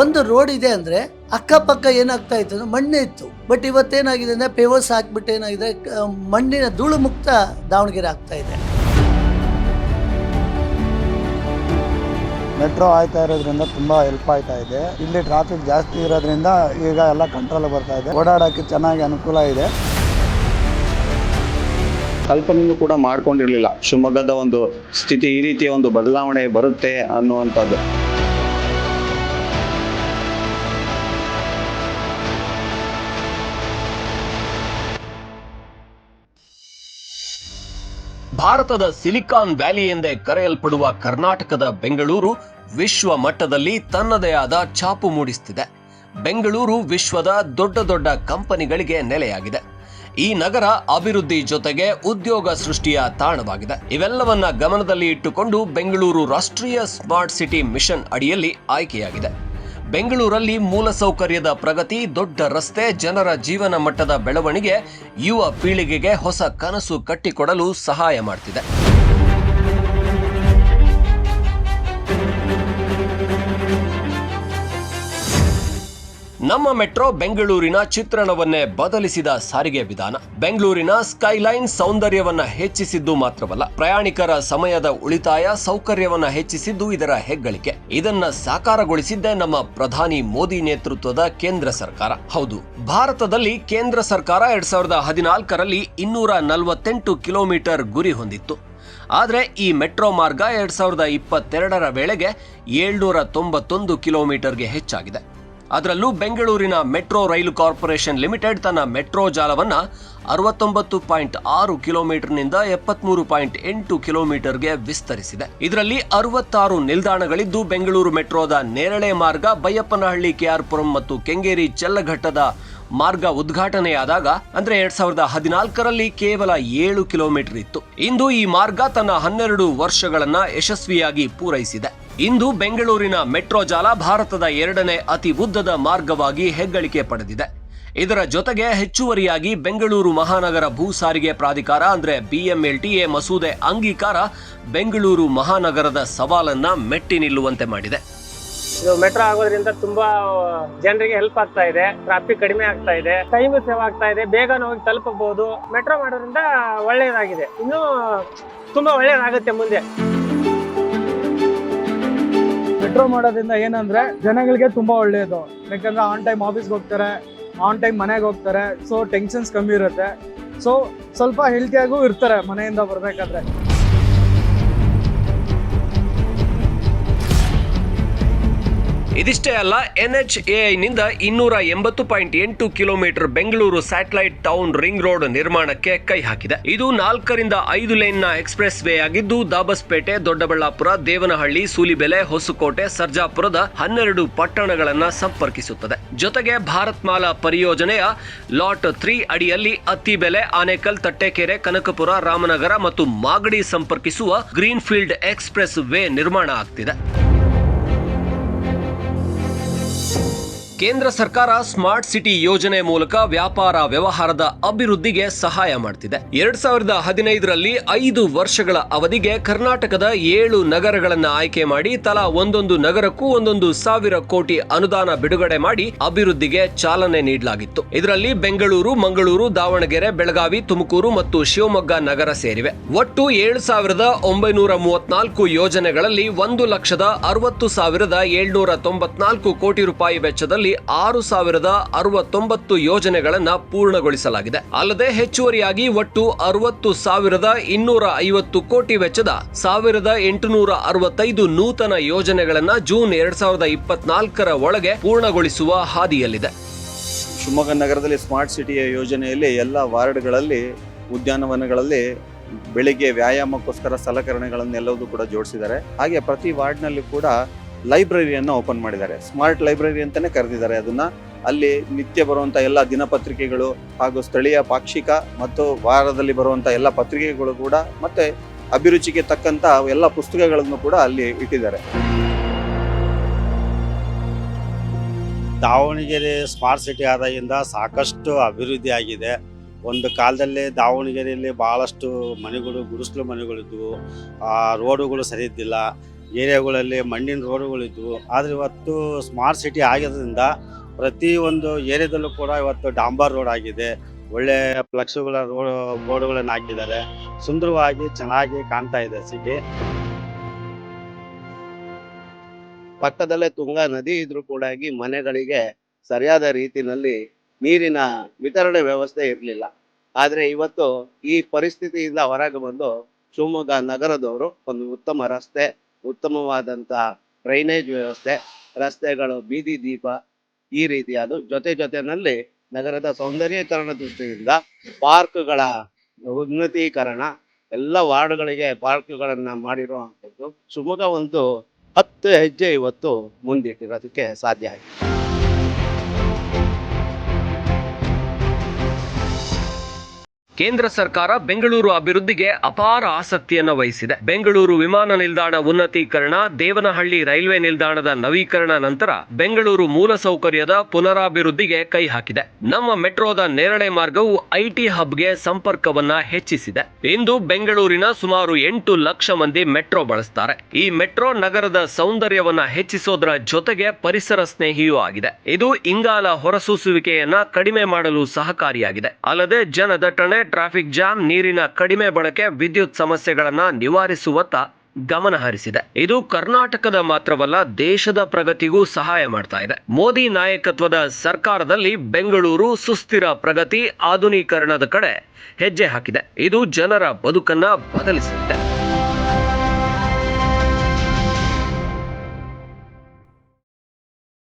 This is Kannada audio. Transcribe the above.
ಒಂದು ರೋಡ್ ಇದೆ ಅಂದ್ರೆ ಅಕ್ಕಪಕ್ಕ ಏನಾಗ್ತಾ ಇತ್ತು ಅಂದ್ರೆ ಮಣ್ಣೇ ಇತ್ತು. ಬಟ್ ಇವತ್ತೇನಾಗಿದೆ ಅಂದ್ರೆ ಪೇವರ್ಸ್ ಹಾಕ್ಬಿಟ್ಟು ಏನಾಗಿದೆ ಮಣ್ಣಿನ ಧೂಳು ಮುಕ್ತ ದಾವಣಗೆರೆ ಆಗ್ತಾ ಇದೆ. ಮೆಟ್ರೋ ಆಯ್ತಾ ಇರೋದ್ರಿಂದ ತುಂಬಾ ಹೆಲ್ಪ್ ಆಯ್ತಾ ಇದೆ. ಇಲ್ಲಿ ಟ್ರಾಫಿಕ್ ಜಾಸ್ತಿ ಇರೋದ್ರಿಂದ ಈಗ ಎಲ್ಲ ಕಂಟ್ರೋಲ್ ಬರ್ತಾ ಇದೆ. ಓಡಾಡೋಕ್ಕೆ ಚೆನ್ನಾಗಿ ಅನುಕೂಲ ಇದೆ. ಕಲ್ಪನೆಯೂ ಕೂಡ ಮಾಡ್ಕೊಂಡಿರಲಿಲ್ಲ. ಶಿವಮೊಗ್ಗದ ಒಂದು ಸ್ಥಿತಿ ಈ ರೀತಿಯ ಒಂದು ಬದಲಾವಣೆ ಬರುತ್ತೆ ಅನ್ನುವಂಥದ್ದು. ಭಾರತದ ಸಿಲಿಕಾನ್ ವ್ಯಾಲಿ ಎಂದೇ ಕರೆಯಲ್ಪಡುವ ಕರ್ನಾಟಕದ ಬೆಂಗಳೂರು ವಿಶ್ವ ಮಟ್ಟದಲ್ಲಿ ತನ್ನದೇ ಆದ ಛಾಪು ಮೂಡಿಸುತ್ತಿದೆ ಬೆಂಗಳೂರು ವಿಶ್ವದ ದೊಡ್ಡ ದೊಡ್ಡ ಕಂಪನಿಗಳಿಗೆ ನೆಲೆಯಾಗಿದೆ. ಈ ನಗರ ಅಭಿವೃದ್ಧಿ ಜೊತೆಗೆ ಉದ್ಯೋಗ ಸೃಷ್ಟಿಯ ತಾಣವಾಗಿದೆ. ಇವೆಲ್ಲವನ್ನ ಗಮನದಲ್ಲಿ ಇಟ್ಟುಕೊಂಡು ಬೆಂಗಳೂರು ರಾಷ್ಟ್ರೀಯ ಸ್ಮಾರ್ಟ್ ಸಿಟಿ ಮಿಷನ್ ಅಡಿಯಲ್ಲಿ ಆಯ್ಕೆಯಾಗಿದೆ. ಬೆಂಗಳೂರಲ್ಲಿ ಮೂಲಸೌಕರ್ಯದ ಪ್ರಗತಿ, ದೊಡ್ಡ ರಸ್ತೆ, ಜನರ ಜೀವನ ಮಟ್ಟದ ಬೆಳವಣಿಗೆ ಯುವ ಪೀಳಿಗೆಗೆ ಹೊಸ ಕನಸು ಕಟ್ಟಿಕೊಡಲು ಸಹಾಯ ಮಾಡ್ತಿದೆ. ನಮ್ಮ ಮೆಟ್ರೋ ಬೆಂಗಳೂರಿನ ಚಿತ್ರಣವನ್ನೇ ಬದಲಿಸಿದ ಸಾರಿಗೆ ವಿಧಾನ. ಬೆಂಗಳೂರಿನ ಸ್ಕೈಲೈನ್ ಸೌಂದರ್ಯವನ್ನ ಹೆಚ್ಚಿಸಿದ್ದು ಮಾತ್ರವಲ್ಲ, ಪ್ರಯಾಣಿಕರ ಸಮಯದ ಉಳಿತಾಯ ಸೌಕರ್ಯವನ್ನ ಹೆಚ್ಚಿಸಿದ್ದು ಇದರ ಹೆಗ್ಗಳಿಕೆ. ಇದನ್ನ ಸಾಕಾರಗೊಳಿಸಿದ್ದೇ ನಮ್ಮ ಪ್ರಧಾನಿ ಮೋದಿ ನೇತೃತ್ವದ ಕೇಂದ್ರ ಸರ್ಕಾರ. ಹೌದು, ಭಾರತದಲ್ಲಿ ಕೇಂದ್ರ ಸರ್ಕಾರ ಎರಡ್ ಸಾವಿರದ ಹದಿನಾಲ್ಕರಲ್ಲಿ ಇನ್ನೂರ ನಲವತ್ತೆಂಟು ಕಿಲೋಮೀಟರ್ ಗುರಿ ಹೊಂದಿತ್ತು. ಆದರೆ ಈ ಮೆಟ್ರೋ ಮಾರ್ಗ ಎರಡ್ ಸಾವಿರದ ಇಪ್ಪತ್ತೆರಡರ ವೇಳೆಗೆ ಏಳ್ನೂರ ತೊಂಬತ್ತೊಂದು ಕಿಲೋಮೀಟರ್ಗೆ ಹೆಚ್ಚಾಗಿದೆ. ಅದರಲ್ಲೂ ಬೆಂಗಳೂರಿನ ಮೆಟ್ರೋ ರೈಲು ಕಾರ್ಪೊರೇಷನ್ ಲಿಮಿಟೆಡ್ ತನ್ನ ಮೆಟ್ರೋ ಜಾಲವನ್ನು ಅರವತ್ತೊಂಬತ್ತು ಪಾಯಿಂಟ್ ಆರು ಕಿಲೋಮೀಟರ್ನಿಂದ ಎಪ್ಪತ್ಮೂರು ಪಾಯಿಂಟ್ ಎಂಟು ಕಿಲೋಮೀಟರ್ಗೆ ವಿಸ್ತರಿಸಿದೆ. ಇದರಲ್ಲಿ ಅರವತ್ತಾರು ನಿಲ್ದಾಣಗಳಿದ್ದು ಬೆಂಗಳೂರು ಮೆಟ್ರೋದ ನೇರಳೆ ಮಾರ್ಗ, ಬೈಯಪ್ಪನಹಳ್ಳಿ ಕೆಆರ್ಪುರಂ ಮತ್ತು ಕೆಂಗೇರಿ ಚೆಲ್ಲಘಟ್ಟದ ಮಾರ್ಗ ಉದ್ಘಾಟನೆಯಾದಾಗ, ಅಂದ್ರೆ ಎರಡ್ ಸಾವಿರದ ಹದಿನಾಲ್ಕರಲ್ಲಿ ಕೇವಲ ಏಳು ಕಿಲೋಮೀಟರ್ ಇತ್ತು. ಇಂದು ಈ ಮಾರ್ಗ ತನ್ನ ಹನ್ನೆರಡು ವರ್ಷಗಳನ್ನ ಯಶಸ್ವಿಯಾಗಿ ಪೂರೈಸಿದೆ. ಇಂದು ಬೆಂಗಳೂರಿನ ಮೆಟ್ರೋ ಜಾಲ ಭಾರತದ ಎರಡನೇ ಅತಿ ಉದ್ದದ ಮಾರ್ಗವಾಗಿ ಹೆಗ್ಗಳಿಕೆ ಪಡೆದಿದೆ. ಇದರ ಜೊತೆಗೆ ಹೆಚ್ಚುವರಿಯಾಗಿ ಬೆಂಗಳೂರು ಮಹಾನಗರ ಭೂ ಸಾರಿಗೆ ಪ್ರಾಧಿಕಾರ ಅಂದ್ರೆ ಬಿಎಂಎಲ್ಟಿಎ ಮಸೂದೆ ಅಂಗೀಕಾರ ಬೆಂಗಳೂರು ಮಹಾನಗರದ ಸವಾಲನ್ನ ಮೆಟ್ಟಿ ನಿಲ್ಲುವಂತೆ ಮಾಡಿದೆ. ಇದು ಮೆಟ್ರೋ ಆಗೋದ್ರಿಂದ ತುಂಬಾ ಜನರಿಗೆ ಹೆಲ್ಪ್ ಆಗ್ತಾ ಇದೆ ಟ್ರಾಫಿಕ್ ಕಡಿಮೆ ಆಗ್ತಾ ಇದೆ ಟೈಮ್ ಸೇವ್ ಆಗ್ತಾ ಇದೆ ಬೇಗ ಹೋಗಿ ತಲುಪಬಹುದು. ಮೆಟ್ರೋ ಮಾಡೋದ್ರಿಂದ ಒಳ್ಳೆಯದಾಗಿದೆ ಇನ್ನು ತುಂಬಾ ಒಳ್ಳೆಯದಾಗುತ್ತೆ ಮುಂದೆ. ಮೆಟ್ರೋ ಮಾಡೋದ್ರಿಂದ ಏನಂದ್ರೆ ಜನಗಳಿಗೆ ತುಂಬಾ ಒಳ್ಳೆಯದು ಯಾಕಂದ್ರೆ ಆನ್ ಟೈಮ್ ಆಫೀಸ್ಗೆ ಹೋಗ್ತಾರೆ ಆನ್ ಟೈಮ್ ಮನೆಗೆ ಹೋಗ್ತಾರೆ ಸೊ ಟೆನ್ಷನ್ಸ್ ಕಮ್ಮಿ ಇರುತ್ತೆ. ಸೊ ಸ್ವಲ್ಪ ಹೆಲ್ತಿಯಾಗೂ ಇರ್ತಾರೆ ಮನೆಯಿಂದ ಬರ್ಬೇಕಾದ್ರೆ. ಇದಿಷ್ಟೇ ಅಲ್ಲ ಎನ್ಎಚ್ಎಐನಿಂದ ಇನ್ನೂರ ಎಂಬತ್ತು ಪಾಯಿಂಟ್ ಎಂಟು kilometre Bengaluru satellite town ring road ನಿರ್ಮಾಣಕ್ಕೆ ಕೈ ಹಾಕಿದೆ. ಇದು ನಾಲ್ಕರಿಂದ ಐದು ನ ಎಕ್ಸ್ಪ್ರೆಸ್ ವೇ ಆಗಿದ್ದು, ದಾಬಸ್ಪೇಟೆ, ದೊಡ್ಡಬಳ್ಳಾಪುರ, ದೇವನಹಳ್ಳಿ, ಸೂಲಿಬೆಲೆ, ಹೊಸಕೋಟೆ, ಸರ್ಜಾಪುರದ ಹನ್ನೆರಡು ಪಟ್ಟಣಗಳನ್ನು ಸಂಪರ್ಕಿಸುತ್ತದೆ. ಜೊತೆಗೆ ಭಾರತ್ ಮಾಲಾ ಪರಿಯೋಜನೆಯ ಲಾಟ್ ತ್ರೀ ಅಡಿಯಲ್ಲಿ ಅತ್ತಿಬೆಲೆ, ಆನೇಕಲ್, ತಟ್ಟೆಕೆರೆ, ಕನಕಪುರ, ರಾಮನಗರ ಮತ್ತು ಮಾಗಡಿ ಸಂಪರ್ಕಿಸುವ ಗ್ರೀನ್ಫೀಲ್ಡ್ ಎಕ್ಸ್ಪ್ರೆಸ್ ವೇ ನಿರ್ಮಾಣ ಆಗ್ತಿದೆ. ಕೇಂದ್ರ ಸರ್ಕಾರ ಸ್ಮಾರ್ಟ್ ಸಿಟಿ ಯೋಜನೆ ಮೂಲಕ ವ್ಯಾಪಾರ ವ್ಯವಹಾರದ ಅಭಿವೃದ್ಧಿಗೆ ಸಹಾಯ ಮಾಡ್ತಿದೆ. ಎರಡ್ ಸಾವಿರದ ಹದಿನೈದರಲ್ಲಿ ಐದು ವರ್ಷಗಳ ಅವಧಿಗೆ ಕರ್ನಾಟಕದ ಏಳು ನಗರಗಳನ್ನು ಆಯ್ಕೆ ಮಾಡಿ ತಲಾ ಒಂದೊಂದು ನಗರಕ್ಕೂ ಒಂದೊಂದು ಸಾವಿರ ಕೋಟಿ ಅನುದಾನ ಬಿಡುಗಡೆ ಮಾಡಿ ಅಭಿವೃದ್ಧಿಗೆ ಚಾಲನೆ ನೀಡಲಾಗಿತ್ತು. ಇದರಲ್ಲಿ ಬೆಂಗಳೂರು, ಮಂಗಳೂರು, ದಾವಣಗೆರೆ, ಬೆಳಗಾವಿ, ತುಮಕೂರು ಮತ್ತು ಶಿವಮೊಗ್ಗ ನಗರ ಸೇರಿವೆ. ಒಟ್ಟು ಏಳು ಸಾವಿರದ ಒಂಬೈನೂರ ಮೂವತ್ನಾಲ್ಕು ಯೋಜನೆಗಳಲ್ಲಿ ಒಂದು ಲಕ್ಷದ ಅರವತ್ತು ಸಾವಿರದ ಏಳ್ನೂರ ತೊಂಬತ್ನಾಲ್ಕು ಕೋಟಿ ರೂಪಾಯಿ ವೆಚ್ಚದಲ್ಲಿ ಆರು ಸಾವಿರದ ಅರವತ್ತೊಂಬತ್ತು ಯೋಜನೆಗಳನ್ನು ಪೂರ್ಣಗೊಳಿಸಲಾಗಿದೆ. ಅಲ್ಲದೆ ಹೆಚ್ಚುವರಿಯಾಗಿ ಒಟ್ಟು ಅರವತ್ತು ಸಾವಿರದ ಇನ್ನೂರ ಐವತ್ತು ಕೋಟಿ ವೆಚ್ಚದ ಸಾವಿರದ ಎಂಟುನೂರ ಅರವತ್ತೈದು ನೂತನ ಯೋಜನೆಗಳನ್ನು ಜೂನ್ ಎರಡ್ ಸಾವಿರದ ಇಪ್ಪತ್ನಾಲ್ಕರ ಒಳಗೆ ಪೂರ್ಣಗೊಳಿಸುವ ಹಾದಿಯಲ್ಲಿದೆ. ಶಿವಮೊಗ್ಗ ನಗರದಲ್ಲಿ ಸ್ಮಾರ್ಟ್ ಸಿಟಿಯ ಯೋಜನೆಯಲ್ಲಿ ಎಲ್ಲ ವಾರ್ಡ್ಗಳಲ್ಲಿ, ಉದ್ಯಾನವನಗಳಲ್ಲಿ ಬೆಳಿಗ್ಗೆ ವ್ಯಾಯಾಮಕ್ಕೋಸ್ಕರ ಸಲಕರಣೆಗಳನ್ನೆಲ್ಲವೂ ಕೂಡ ಜೋಡಿಸಿದ್ದಾರೆ. ಹಾಗೆ ಪ್ರತಿ ವಾರ್ಡ್ನಲ್ಲಿ ಕೂಡ ಲೈಬ್ರರಿಯನ್ನು ಓಪನ್ ಮಾಡಿದ್ದಾರೆ. ಸ್ಮಾರ್ಟ್ ಲೈಬ್ರರಿ ಅಂತಲೇ ಕರೆದಿದ್ದಾರೆ. ಅದನ್ನು ಅಲ್ಲಿ ನಿತ್ಯ ಬರುವಂಥ ಎಲ್ಲ ದಿನಪತ್ರಿಕೆಗಳು ಹಾಗೂ ಸ್ಥಳೀಯ ಪಾಕ್ಷಿಕ ಮತ್ತು ವಾರದಲ್ಲಿ ಬರುವಂಥ ಎಲ್ಲ ಪತ್ರಿಕೆಗಳು ಕೂಡ ಮತ್ತು ಅಭಿರುಚಿಗೆ ತಕ್ಕಂಥ ಎಲ್ಲ ಪುಸ್ತಕಗಳನ್ನು ಕೂಡ ಅಲ್ಲಿ ಇಟ್ಟಿದ್ದಾರೆ. ದಾವಣಗೆರೆ ಸ್ಮಾರ್ಟ್ ಸಿಟಿ ಆದಾಗಿಂದ ಸಾಕಷ್ಟು ಅಭಿವೃದ್ಧಿ ಆಗಿದೆ. ಒಂದು ಕಾಲದಲ್ಲಿ ದಾವಣಗೆರೆಯಲ್ಲಿ ಭಾಳಷ್ಟು ಮನೆಗಳು, ಗುಡಿಸಲು ಮನೆಗಳಿದ್ವು. ಆ ರೋಡುಗಳು ಸರಿ ಇದ್ದಿಲ್ಲ ಏರಿಯಾಗಳಲ್ಲಿ ಮಣ್ಣಿನ ರೋಡುಗಳಿದ್ವು ಆದರೆ ಇವತ್ತು ಸ್ಮಾರ್ಟ್ ಸಿಟಿ ಆಗಿರೋದ್ರಿಂದ ಪ್ರತಿ ಒಂದು ಏರಿಯಾದಲ್ಲೂ ಕೂಡ ಇವತ್ತು ಡಾಂಬರ್ ರೋಡ್ ಆಗಿದೆ. ಒಳ್ಳೆ ಫ್ಲಕ್ಸ್ಗಳ ರೋಡ್ ಬೋರ್ಡ್ಗಳನ್ನು ಹಾಕಿದ್ದಾರೆ. ಸುಂದರವಾಗಿ ಚೆನ್ನಾಗಿ ಕಾಣ್ತಾ ಇದೆ ಸಿಟಿ ಪಕ್ಕದಲ್ಲೇ ತುಂಗಾ ನದಿ ಇದ್ರೂ ಕೂಡ ಮನೆಗಳಿಗೆ ಸರಿಯಾದ ರೀತಿಯಲ್ಲಿ ನೀರಿನ ವಿತರಣೆ ವ್ಯವಸ್ಥೆ ಇರಲಿಲ್ಲ. ಆದರೆ ಇವತ್ತು ಈ ಪರಿಸ್ಥಿತಿಯಿಂದ ಹೊರಗೆ ಬಂದು ಶಿವಮೊಗ್ಗ ನಗರದವರು ಒಂದು ಉತ್ತಮ ರಸ್ತೆ ಉತ್ತಮವಾದಂತ ಡ್ರೈನೇಜ್ ವ್ಯವಸ್ಥೆ, ರಸ್ತೆಗಳು, ಬೀದಿ ದೀಪ ಈ ರೀತಿಯಾದ ಜೊತೆ ಜೊತೆನಲ್ಲಿ ನಗರದ ಸೌಂದರ್ಯೀಕರಣ ದೃಷ್ಟಿಯಿಂದ ಪಾರ್ಕ್ಗಳ ಉನ್ನತೀಕರಣ, ಎಲ್ಲ ವಾರ್ಡ್ಗಳಿಗೆ ಪಾರ್ಕ್ಗಳನ್ನ ಮಾಡಿರುವಂಥದ್ದು. ಶಿವಮೊಗ್ಗ ಒಂದು ಹತ್ತು ಹೆಜ್ಜೆ ಇವತ್ತು ಮುಂದಿಟ್ಟಿರೋದಕ್ಕೆ ಸಾಧ್ಯ ಆಗಿದೆ ಕೇಂದ್ರ ಸರ್ಕಾರ ಬೆಂಗಳೂರು ಅಭಿವೃದ್ಧಿಗೆ ಅಪಾರ ಆಸಕ್ತಿಯನ್ನು ವಹಿಸಿದೆ. ಬೆಂಗಳೂರು ವಿಮಾನ ನಿಲ್ದಾಣ ಉನ್ನತೀಕರಣ, ದೇವನಹಳ್ಳಿ ರೈಲ್ವೆ ನಿಲ್ದಾಣದ ನವೀಕರಣ ನಂತರ ಬೆಂಗಳೂರು ಮೂಲಸೌಕರ್ಯದ ಪುನರಾಭಿವೃದ್ಧಿಗೆ ಕೈ ಹಾಕಿದೆ. ನಮ್ಮ ಮೆಟ್ರೋದ ನೇರಳೆ ಮಾರ್ಗವು ಐಟಿ ಹಬ್ಗೆ ಸಂಪರ್ಕವನ್ನ ಹೆಚ್ಚಿಸಿದೆ. ಇಂದು ಬೆಂಗಳೂರಿನ ಸುಮಾರು ಎಂಟು ಲಕ್ಷ ಮಂದಿ ಮೆಟ್ರೋ ಬಳಸ್ತಾರೆ. ಈ ಮೆಟ್ರೋ ನಗರದ ಸೌಂದರ್ಯವನ್ನ ಹೆಚ್ಚಿಸೋದರ ಜೊತೆಗೆ ಪರಿಸರ ಸ್ನೇಹಿಯೂ ಆಗಿದೆ. ಇದು ಇಂಗಾಲ ಹೊರಸೂಸುವಿಕೆಯನ್ನ ಕಡಿಮೆ ಮಾಡಲು ಸಹಕಾರಿಯಾಗಿದೆ. ಅಲ್ಲದೆ ಜನದಟ್ಟಣೆ ಟ್ರಾಫಿಕ್ ಜಾಮ್ ನೀರಿನ ಕಡಿಮೆ ಬಳಕೆ ವಿದ್ಯುತ್ ಸಮಸ್ಯೆಗಳನ್ನು ನಿವಾರಿಸುವತ್ತ ಗಮನ ಹರಿಸಿದೆ. ಇದು ಕರ್ನಾಟಕದ ಮಾತ್ರವಲ್ಲ, ದೇಶದ ಪ್ರಗತಿಗೂ ಸಹಾಯ ಮಾಡ್ತಾ ಇದೆ. ಮೋದಿ ನಾಯಕತ್ವದ ಸರ್ಕಾರದಲ್ಲಿ ಬೆಂಗಳೂರು ಸುಸ್ಥಿರ ಪ್ರಗತಿ ಆಧುನೀಕರಣದ ಕಡೆ ಹೆಜ್ಜೆ ಹಾಕಿದೆ. ಇದು ಜನರ ಬದುಕನ್ನ ಬದಲಿಸಲಿದೆ